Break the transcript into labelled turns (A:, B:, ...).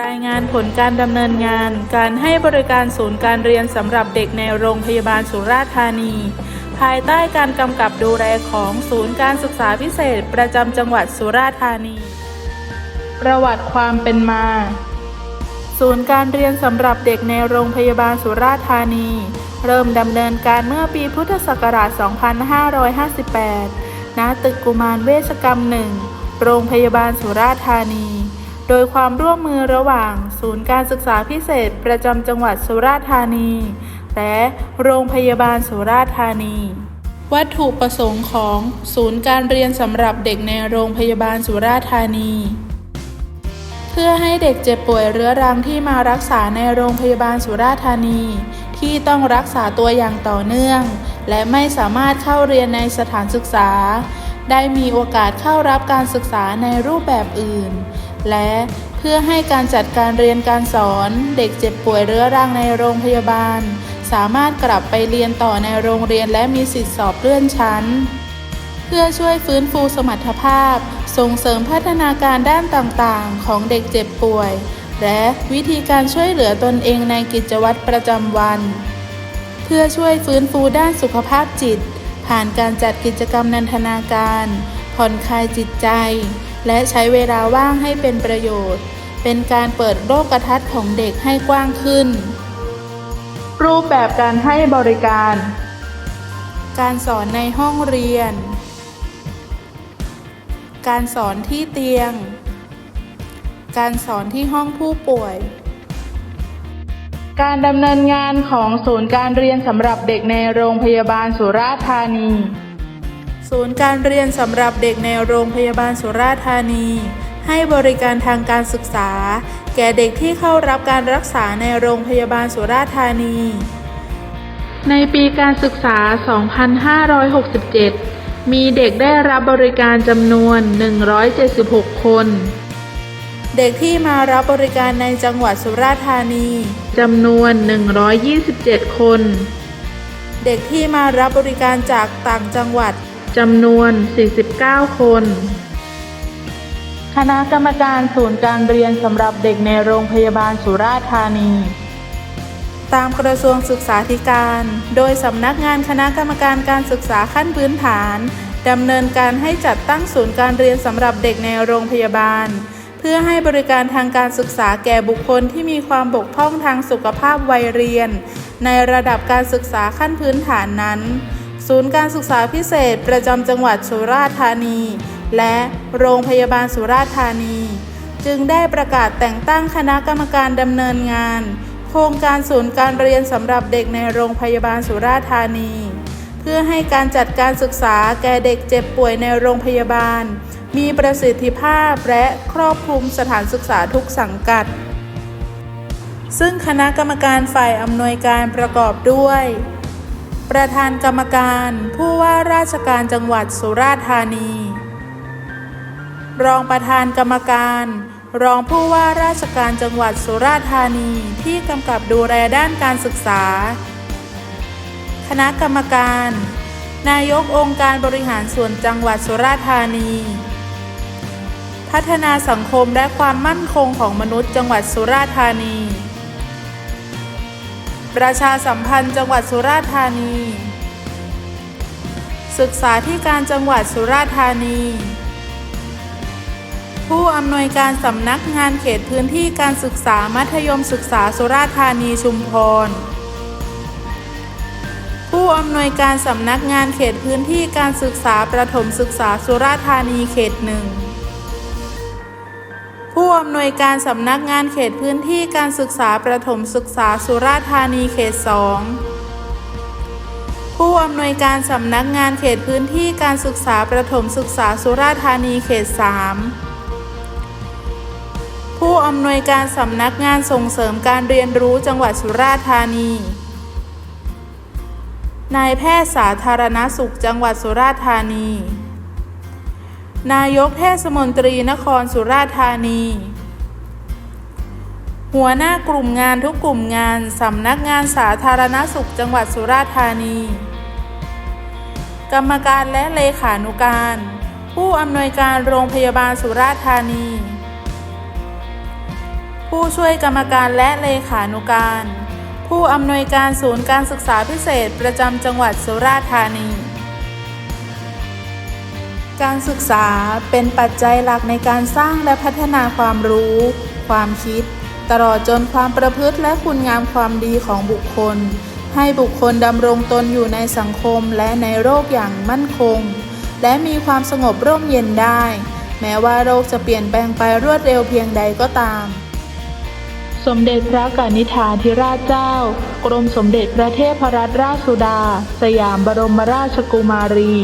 A: รายงานผลการดำเนินงาน การให้บริการศูนย์การเรียนสำหรับเด็กในโรงพยาบาลสุราษฎร์ธานี ภายใต้การกำกับดูแลของศูนย์การศึกษาพิเศษ ประจำจังหวัดสุราษฎร์ธานี ประวัติความเป็นมา ศูนย์การเรียนสำหรับเด็กในโรงพยาบาลสุราษฎร์ธานี เริ่มดำเนินการเมื่อปีพุทธศักราช 2558 ณ ตึกกุมารเวชกรรมหนึ่งโรงพยาบาลสุราษฎร์ธานี โดยความร่วมมือระหว่าง ศูนย์การศึกษาพิเศษประจำจังหวัดสุราษฎร์ธานี และโรงพยาบาลสุราษฎร์ธานี วัตถุประสงค์ของศูนย์การเรียนสำหรับเด็กในโรงพยาบาลสุราษฎร์ธานี เพื่อให้เด็กเจ็บป่วยเรื้อรังที่มารักษาในโรงพยาบาลสุราษฎร์ธานี ที่ต้องรักษาตัวอย่างต่อเนื่อง และไม่สามารถเข้าเรียนในสถานศึกษา ได้มีโอกาสเข้ารับการศึกษาในรูปแบบอื่น และเพื่อให้การจัดการเรียนการสอน เด็กเจ็บป่วยเรื้อรังในโรงพยาบาล สามารถกลับไปเรียนต่อในโรงเรียนและมีสิทธิสอบเลื่อนชั้น เพื่อช่วยฟื้นฟูสมรรถภาพ ส่งเสริมพัฒนาการด้านต่างๆ ของเด็กเจ็บป่วย และวิธีการช่วยเหลือตนเองในกิจวัตรประจำวัน เพื่อช่วยฟื้นฟูด้านสุขภาพจิต ผ่านการจัดกิจกรรมนันทนาการ ผ่อนคลายจิตใจ และใช้เวลาว่างให้เป็นประโยชน์ เป็นการเปิดโลกทัศน์ของเด็กให้กว้างขึ้น รูปแบบการให้บริการ การสอนในห้องเรียน การสอนที่เตียง การสอนที่ห้องผู้ป่วย การดำเนินงานของศูนย์การเรียนสำหรับเด็กในโรงพยาบาลสุราษฎร์ธานี ศูนย์การเรียนสำหรับเด็กในโรงพยาบาลสุราษฎร์ธานี ให้บริการทางการศึกษา แก่เด็กที่เข้ารับการรักษาในโรงพยาบาลสุราษฎร์ธานี ในปีการศึกษา 2567 มีเด็กได้รับบริการจำนวน 176 คน เด็กที่มารับบริการในจังหวัดสุราษฎร์ธานีจำนวน 127 คนเด็กที่มารับบริการจากต่างจังหวัด จำนวน 49 คน คณะกรรมการศูนย์การเรียนสำหรับเด็กในโรงพยาบาลสุราษฎร์ธานี ตามกระทรวงศึกษาธิการ โดยสำนักงานคณะกรรมการการศึกษาขั้นพื้นฐานดำเนินการให้จัดตั้งศูนย์การเรียนสำหรับเด็กในโรงพยาบาล เพื่อให้บริการทางการศึกษาแก่บุคคลที่มีความบกพร่องทางสุขภาพวัยเรียน ในระดับการศึกษาขั้นพื้นฐานนั้น ศูนย์การศึกษาพิเศษประจำจังหวัดสุราษฎร์ธานี และโรงพยาบาลสุราษฎร์ธานี จึงได้ประกาศแต่งตั้งคณะกรรมการดำเนินงาน โครงการศูนย์การเรียนสำหรับเด็กในโรงพยาบาลสุราษฎร์ธานี เพื่อให้การจัดการศึกษาแก่เด็กเจ็บป่วยในโรงพยาบาล มีประสิทธิภาพและครอบคลุมสถานศึกษาทุกสังกัดซึ่งคณะกรรมการฝ่ายอำนวยการประกอบด้วย ประธานกรรมการผู้ว่าราชการจังหวัดสุราษฎร์ธานี รองประธานกรรมการ รองผู้ว่าราชการจังหวัดสุราษฎร์ธานีที่กำกับดูแลด้านการศึกษา คณะกรรมการ นายกองค์การบริหารส่วนจังหวัดสุราษฎร์ธานี พัฒนาสังคมและความมั่นคงของมนุษย์จังหวัดสุราษฎร์ธานี ประชาสัมพันธ์จังหวัดสุราษฎร์ธานี ศึกษาที่การจังหวัดสุราษฎร์ธานี ผู้อำนวยการสำนักงานเขตพื้นที่การศึกษามัธยมศึกษาสุราษฎร์ธานีชุมพร ผู้อำนวยการสำนักงานเขตพื้นที่การศึกษาประถมศึกษาสุราษฎร์ธานีเขตหนึ่ง ผู้อำนวยการสำนักงานเขตพื้นที่การศึกษาประถมศึกษาสุราษฎร์ธานีเขตสองผู้อำนวยการสำนักงานเขตพื้นที่การศึกษาประถมศึกษาสุราษฎร์ธานีเขตสามผู้อำนวยการสำนักงานส่งเสริมการเรียนรู้จังหวัดสุราษฎร์ธานี นายแพทย์สาธารณสุขจังหวัดสุราษฎร์ธานี นายกเทศมนตรีนครสุราษฎร์ธานี หัวหน้ากลุ่มงานทุกกลุ่มงานสำนักงานสาธารณสุขจังหวัดสุราษฎร์ธานี กรรมการและเลขานุการ ผู้อำนวยการโรงพยาบาลสุราษฎร์ธานี ผู้ช่วยกรรมการและเลขานุการ ผู้อำนวยการศูนย์การศึกษาพิเศษประจำจังหวัดสุราษฎร์ธานี การศึกษาเป็นปัจจัยหลักในการสร้างและพัฒนาความรู้ ความคิด ตลอดจนความประพฤติและคุณงามความดีของบุคคล ให้บุคคลดำรงตนอยู่ในสังคมและในโลกอย่างมั่นคง และมีความสงบร่มเย็นได้ แม้ว่าโลกจะเปลี่ยนแปลงไปรวดเร็วเพียงใดก็ตาม สมเด็จพระกนิษฐาธิราชเจ้า กรมสมเด็จพระเทพรัตนราชสุดา สยามบรมราชกุมารี